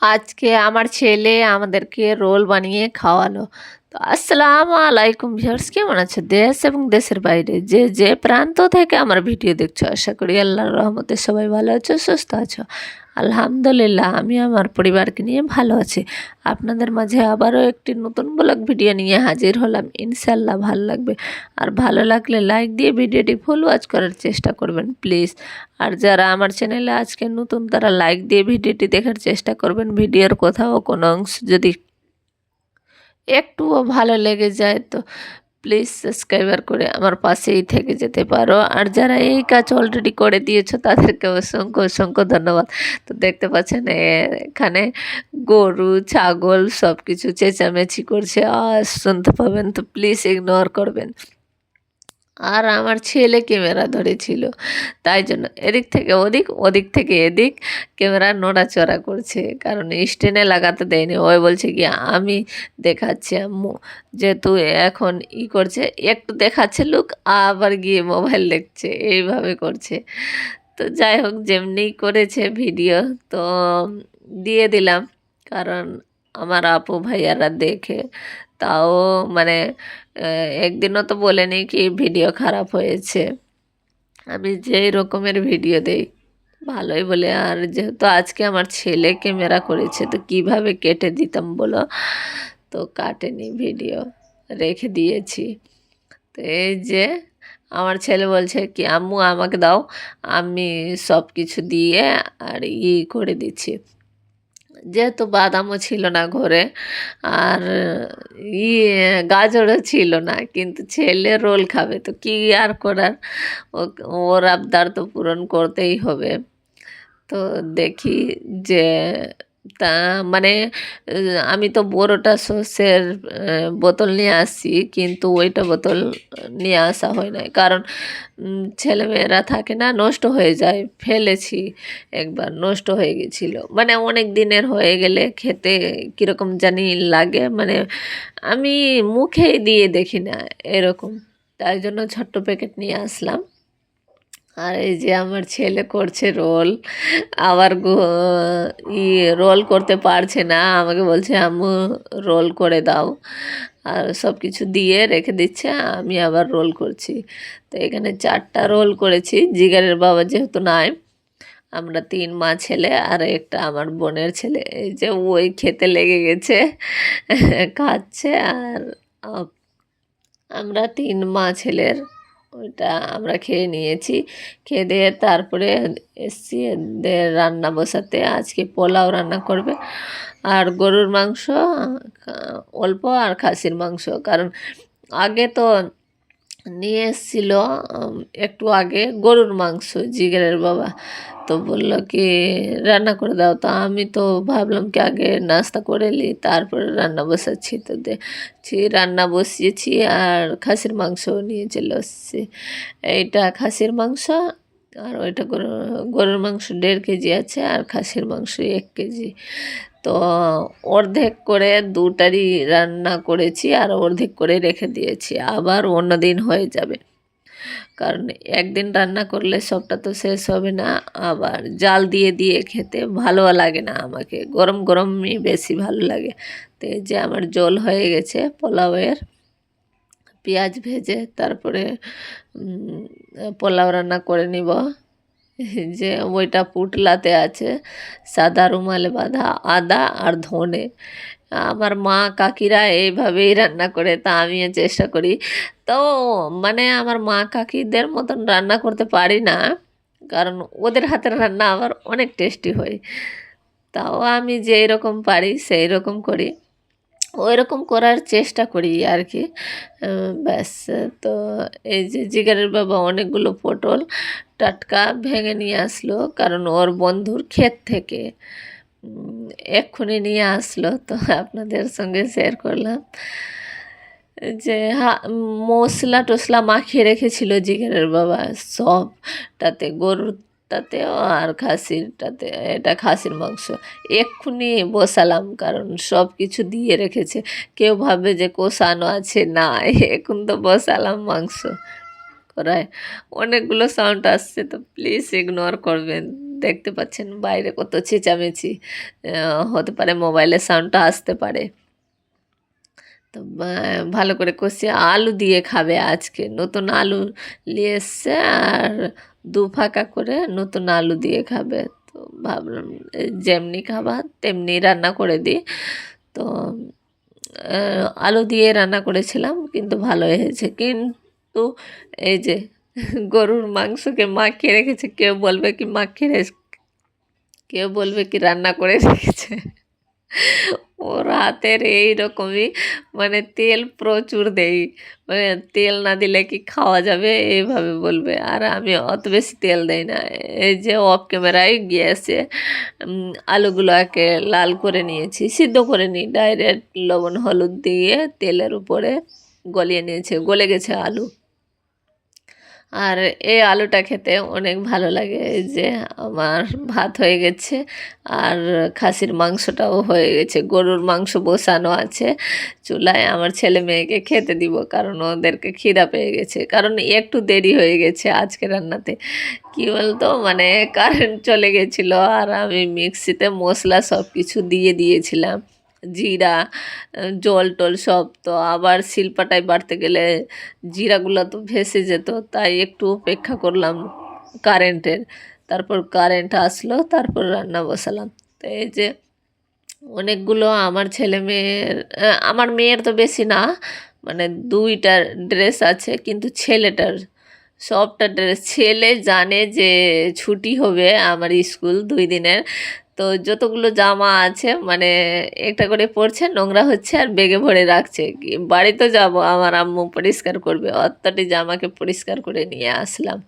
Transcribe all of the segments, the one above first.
আজকে আমার ছেলে আমাদেরকে রোল বানিয়ে খাওয়ালো। তো আসসালাম আলাইকুম ভিউয়ার্স, কেমন আছো? দেশ এবং দেশের বাইরে যে যে প্রান্ত থেকে আমার ভিডিও দেখছ, আশা করি আল্লাহর রহমতে সবাই ভালো আছো, সুস্থ আছো। আলহামদুলিল্লাহ, আমি আমার পরিবারকে নিয়ে ভালো আছি। আপনাদের মাঝে আবারও একটি নতুন ব্লগ ভিডিও নিয়ে হাজির হলাম। ইনশাল্লাহ ভালো লাগবে। আর ভালো লাগলে লাইক দিয়ে ভিডিওটি ফুল ওয়াচ করার চেষ্টা করবেন, প্লিজ। আর যারা আমার চ্যানেলে আজকে নতুন, তারা লাইক দিয়ে ভিডিওটি দেখার চেষ্টা করবেন। ভিডিওর কোথাও কোনো অংশ যদি একটুও ভালো লেগে যায়, তো প্লিজ সাবস্ক্রাইবার করে আমার পাশেই থেকে যেতে পারো। আর যারা এই কাজ অলরেডি করে দিয়েছ, তাদেরকে অসংখ্য অসংখ্য ধন্যবাদ। তো দেখতে পাচ্ছেন এখানে গরু, ছাগল সব কিছু চেঁচামেচি করছে। আর শুনতে পাবেন, তো প্লিজ ইগনোর করবেন। আর আমার ছেলে ক্যামেরা ধরেছিল। তাই জন্য এদিক থেকে ওদিক ওদিক থেকে এদিক ক্যামেরা নড়াচড়া করছে। কারণ স্ট্যান্ডে লাগাতে দেয়নি। ওই বলছে কি, আমি দেখাচ্ছি আম্মু যেহেতু এখন ই করছে, একটু দেখাচ্ছে লোক আবার গিয়ে মোবাইল দেখছে। এইভাবে করছে। তো যাই হোক, যেমনি করেছে ভিডিও তো দিয়ে দিলাম। কারণ আমার আপু ভাইয়ারা দেখে তাও মানে একদিনও তো বলেনি কি ভিডিও খারাপ হয়েছে। আমি যেই রকমের ভিডিও দেই, ভালোই বলে। আর যেহেতু আজকে আমার ছেলে ক্যামেরা করেছে, তো কীভাবে কেটে দিতাম বলো? তো কাটেনি ভিডিও, রেখে দিয়েছি। তো এই যে, আমার ছেলে বলছে কি, আম্মু আমাকে দাও, আমি সব কিছু দিয়ে আর ই করে দিচ্ছি। যেহেতু বাদামও ছিল না ঘরে, আর ই গাজরও ছিল না, কিন্তু ছেলে রোল খাবে, তো কি আর করার? ওর আবদার তো পূরণ করতেই হবে। তো দেখি যে তা মানে আমি তো বড়োটা আহ, বোতল নিয়ে আসি কিন্তু ওইটা বোতল নিয়ে আসা হয় না কারণ ছেলেমেয়েরা থাকে না নষ্ট হয়ে যায় ফেলেছি একবার নষ্ট হয়ে গেছিল। মানে অনেক দিনের হয়ে গেলে খেতে কীরকম জানি লাগে মানে আমি মুখেই দিয়ে দেখি না এরকম। তাই জন্য ছোট্ট প্যাকেট নিয়ে আসলাম। আর এই যে আমার ছেলে করছে রোল, আবার ই রোল করতে পারছে না, আমাকে বলছে, আম্মু, রোল করে দাও। আর সব কিছু দিয়ে রেখে দিচ্ছে, আমি আবার রোল করছি। তো এখানে চারটা রোল করেছি, জিগারের বাবা যেহেতু নাই, আমরা তিন মা ছেলে আর একটা আমার বোনের ছেলে। এই যে ওই খেতে লেগে গেছে, খাচ্ছে আর আমরা তিন মা ছেলের ওইটা আমরা খেয়ে নিয়েছি। খেয়ে দিয়ে তারপরে এসছি এদের রান্না বসাতে। আজকে পোলাও রান্না করবে। আর গরুর মাংস অল্প আর খাসির মাংস। কারণ আগে তো নিয়ে এসেছিল একটু আগে গরুর মাংস, জিগেরের বাবা। তো বলল কি, রান্না করে দাও। তো আমি তো ভাবলাম কি, আগে নাস্তা করে নিই তারপরে রান্না বসাচ্ছি। তো দেখছি রান্না বসিয়েছি আর খাসির মাংসও নিয়ে চলে এসেছি এইটা খাসির মাংস আর ওইটা গরু, গরুর মাংস দেড় কেজি আছে আর খাসির মাংস এক কেজি। তো অর্ধেক করে দুটারই রান্না করেছি আর অর্ধেক করে রেখে দিয়েছি। আবার অন্য দিন হয়ে যাবে। কারণ একদিন রান্না করলে সবটা তো শেষ হবে না, আবার জাল দিয়ে দিয়ে খেতে ভালো লাগে না আমাকে। গরম গরমই বেশি ভালো লাগে। তো যে আমার জল হয়ে গেছে পোলাওয়ের। পেঁয়াজ ভেজে তারপরে পোলাও রান্না করে নিব। যে ওইটা পুটলাতে আছে, সাদা রুমালে বাঁধা, আদা আর ধনে। আমার মা কাকিরা এইভাবেই রান্না করে, তা আমিও চেষ্টা করি। তো মানে আমার মা কাকিদের মতন রান্না করতে পারি না, কারণ ওদের হাতের রান্না আমার অনেক টেস্টি হয়। তাও আমি যেই রকম পারি, সেই রকম করি। ওই রকম করার চেষ্টা করি আর কি ব্যাস, তো এই যে জিগারের বাবা অনেকগুলো পটল টাটকা ভেঙে নিয়ে আসলো, কারণ ওর বন্ধুর ক্ষেত থেকে। এক্ষুনি নিয়ে আসলো, তো আপনাদের সঙ্গে শেয়ার করলাম। যে হা মশলা টশলা মাখিয়ে রেখেছিল জিগেরের বাবা, সবটাতে গরুরটাতেও আর খাসিরটাতে, এটা খাসির মাংস। এক্ষুনি বসালাম, কারণ সব কিছু দিয়ে রেখেছে। কেউ ভাবে যে কষানো আছে, না, এখন তো বসালাম মাংস করায়। অনেকগুলো সাউন্ড আসছে, তো প্লিজ ইগনোর করবেন। দেখতে পাচ্ছেন, বাইরে কত চেঁচামেচি হতে পারে মোবাইলের সাউন্ডটা আসতে পারে। তো ভালো করে কষিয়ে আলু দিয়ে খাবে আজকে। নতুন আলু নিয়ে এসছে, আর দু ফাঁকা করে নতুন আলু দিয়ে খাবে। তো ভাবলাম যেমনি খাবা, তেমনি রান্না করে দিই। তো আলু দিয়ে রান্না করেছিলাম, কিন্তু ভালো হয়েছে। কিন্তু এই যে গরুর মাংসকে মাখিয়ে রেখেছে, কেউ বলবে কি মাখিয়ে রেখে কেউ বলবে কি রান্না করে রেখেছে। ওর হাতের এইরকমই মানে তেল প্রচুর দেই। মানে তেল না দিলে কি খাওয়া যাবে? এইভাবে বলবে। আর আমি অত বেশি তেল দেই না। এই যে অফ ক্যামেরায় উম, আলুগুলোকে লাল করে নিয়েছি সিদ্ধ করে নিই। ডাইরেক্ট লবণ হলুদ দিয়ে তেলের উপরে গলিয়ে নিয়েছে গলে গেছে আলু। আর এই আলুটা খেতে অনেক ভালো লাগে। যে আমার ভাত হয়ে গেছে আর খাসির মাংসটাও হয়ে গেছে। গরুর মাংস বসানো আছে। চুলায় আমার ছেলে মেয়েকে খেতে দিব কারণ ওদেরকে খিদা পেয়ে গেছে। কারণ একটু দেরি হয়ে গেছে আজকে রান্নাতে। কী বলতো? মানে কারেন্ট চলে গেছিল আর আমি মিক্সিতে মশলা সব কিছু দিয়ে দিয়েছিলাম। জিরা জল টল সব তো আবার শিলপাটায় বাড়তে গেলে জিরাগুলো তো ভেসে যেত, তাই একটু অপেক্ষা করলাম কারেন্টের তারপর কারেন্ট আসলো, তারপর রান্না বসালাম। তো এই যে অনেকগুলো আমার ছেলে মেয়ের আমার মেয়ের তো বেশি না মানে দুইটা ড্রেস আছে, কিন্তু ছেলেটার সবটা ড্রেস ছেলে জানে যে ছুটি হবে আমার স্কুল দুই দিনের তো যতগুলো জামা আছে মানে একটা করে পড়ছে নোংরা হচ্ছে আর বেগে ভরে রাখছে। বাড়ি বাড়িতে যাব, আমার আম্মু পরিষ্কার করবে। অতটি জামাকে পরিষ্কার করে নিয়ে আসলাম।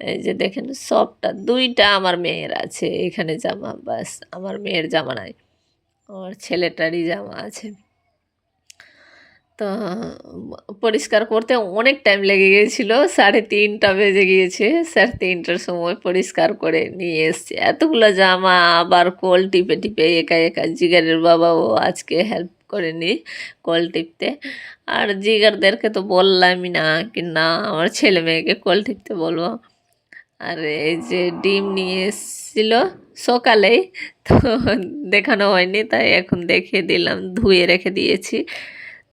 এই যে দেখেন, সবটা, দুইটা আমার মেয়ের আছে এখানে জামা বাস আমার মেয়ের জামা নাই। আমার ছেলেটারই জামা আছে। তো, পরিষ্কার করতে অনেক টাইম লেগে গিয়েছিল। সাড়ে তিনটা বেজে গিয়েছে। সাড়ে তিনটার সময় পরিষ্কার করে নিয়ে এসছি। এতগুলো জামা, আবার কল টিপে টিপে একা একা জিগারের বাবাও আজকে হেল্প করেনি কল টিপতে। আর জিগারদেরকে তো বললামই না কি না, আমার ছেলে মেয়েকে কল টিপতে বলব। আর এই যে ডিম নিয়ে এসেছিল সকালেই, তো দেখানো হয়নি, তাই এখন দেখিয়ে দিলাম, ধুয়ে রেখে দিয়েছি।